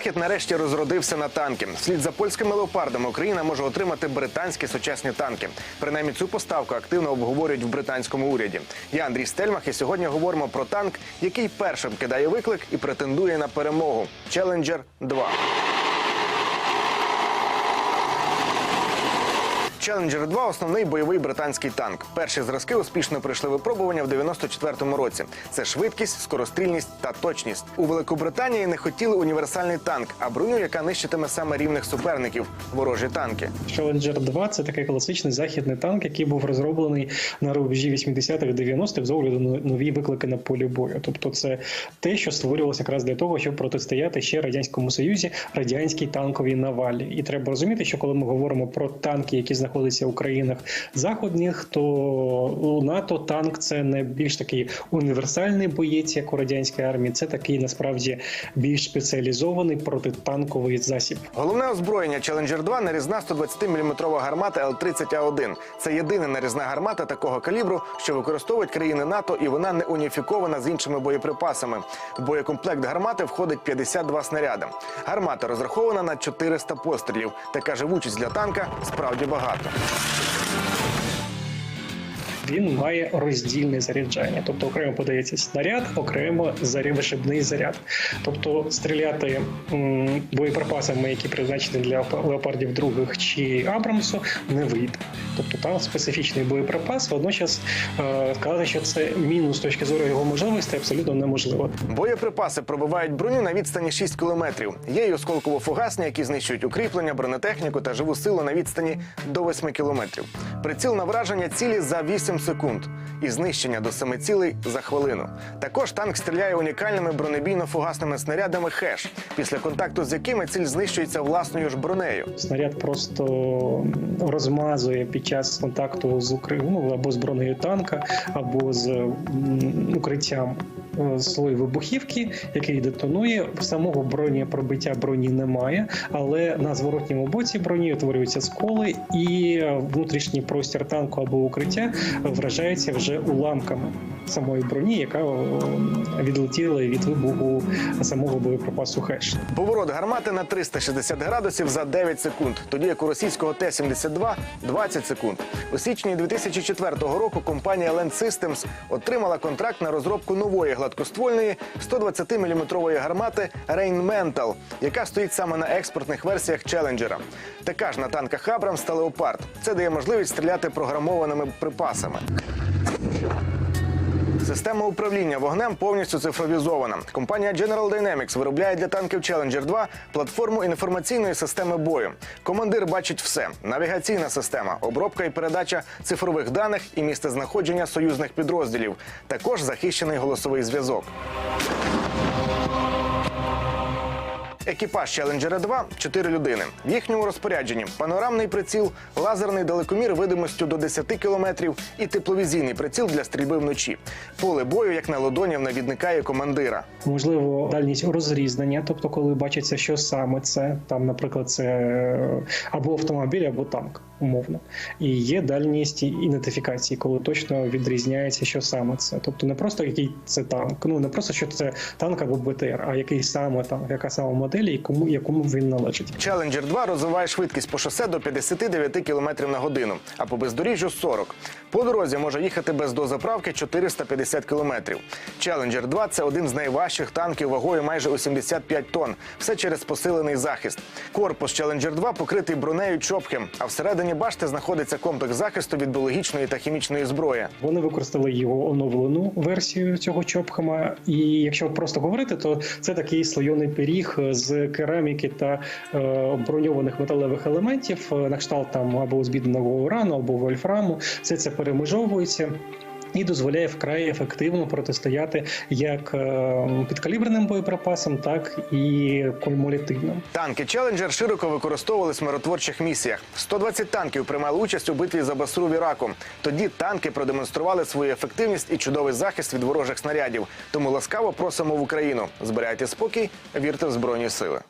Захід нарешті розродився на танки. Слід за польськими леопардами Україна може отримати британські сучасні танки. Принаймні цю поставку активно обговорюють в британському уряді. Я Андрій Стельмах, і сьогодні говоримо про танк, який першим кидає виклик і претендує на перемогу. Челенджер 2 Челенджер 2 основний бойовий британський танк. Перші зразки успішно пройшли випробування в 94-му році. Це швидкість, скорострільність та точність. У Великобританії не хотіли універсальний танк, а броню, яка нищитиме саме рівних суперників ворожі танки. Challenger 2 це такий класичний західний танк, який був розроблений на рубежі 80-х 90-х з огляду на нові виклики на полі бою. Тобто, це те, що створювалося якраз для того, щоб протистояти ще радянському союзі радянській танковій навалі. І треба розуміти, що коли ми говоримо про танки, які знаходяться у країнах західних, то у НАТО танк це не більш такий універсальний боєць, як у радянській армії. Це такий насправді більш спеціалізований протитанковий засіб. Головне озброєння Challenger 2 – нарізна 120-мм гармата Л-30А1. Це єдина нарізна гармата такого калібру, що використовують країни НАТО, і вона не уніфікована з іншими боєприпасами. В боєкомплект гармати входить 52 снаряди. Гармата розрахована на 400 пострілів. Така живучість для танка справді багато. と思います。Він має роздільне заряджання, тобто окремо подається снаряд, окремо вишибний заряд. Тобто стріляти боєприпасами, які призначені для леопардів других чи Абрамсу, не вийде. Тобто там специфічний боєприпас, водночас е, сказати, що це мінус з точки зору його можливості, абсолютно неможливо. Боєприпаси пробивають броню на відстані 6 кілометрів. Є й осколково-фугасні, які знищують укріплення, бронетехніку та живу силу на відстані до 8 кілометрів. Приціл на враження цілі за 8 секунд і знищення до 7 цілей за хвилину. Також танк стріляє унікальними бронебійно-фугасними снарядами хеш, після контакту з якими ціль знищується власною ж бронею. Снаряд просто розмазує під час контакту з укри... ну, або з бронею танка, або з укриттям слой вибухівки, який детонує. Самого броні пробиття броні немає, але на зворотньому боці броні утворюються сколи, і е, внутрішній простір танку або укриття вражається вже уламками самої броні, яка е, відлетіла від вибуху самого боєприпасу хеш. Поворот гармати на 360 градусів за 9 секунд, тоді як у російського Т-72 – 20 секунд. У січні 2004 року компанія Land Systems отримала контракт на розробку нової гладкоствольної 120-мм гармати Рейнментал, яка стоїть саме на експортних версіях Челенджера. Така ж на танках Абрамс та Леопард. Це дає можливість стріляти програмованими припасами. Система управління вогнем повністю цифровізована. Компанія General Dynamics виробляє для танків Challenger 2 платформу інформаційної системи бою. Командир бачить все: навігаційна система, обробка і передача цифрових даних і місце знаходження союзних підрозділів. Також захищений голосовий зв'язок. Екіпаж Challenger 2 – 4 людини. В їхньому розпорядженні панорамний приціл, лазерний далекомір видимостю до 10 кілометрів і тепловізійний приціл для стрільби вночі. Поле бою, як на ладоні, в навідника і командира. Можливо, дальність розрізнення, тобто, коли бачиться, що саме це, там, наприклад, це е, або автомобіль, або танк, умовно. І є дальність ідентифікації, коли точно відрізняється, що саме це. Тобто не просто який це танк, ну не просто що це танк або БТР, а який саме танк, яка саме модель і кому якому він належить. Challenger 2 розвиває швидкість по шосе до 59 км на годину, а по бездоріжжю 40. По дорозі може їхати без дозаправки 450 км. Challenger 2 – це один з найважчих танків вагою майже у 75 тонн. Все через посилений захист. Корпус Challenger 2 покритий бронею чопхем, а всередині башти знаходиться комплекс захисту від біологічної та хімічної зброї. Вони використали його оновлену версію цього чопхама. І якщо просто говорити, то це такий слойоний пиріг з кераміки та е, броньованих металевих елементів, е, на кшталт там або збідного урану, або вольфраму. Все це перемежовується. І дозволяє вкрай ефективно протистояти як е, підкаліберним боєприпасам, так і кумулятивним. Танки Challenger широко використовувались в миротворчих місіях. 120 танків приймали участь у битві за Басру в Іраку. Тоді танки продемонстрували свою ефективність і чудовий захист від ворожих снарядів. Тому ласкаво просимо в Україну. Збирайте спокій, вірте в збройні сили.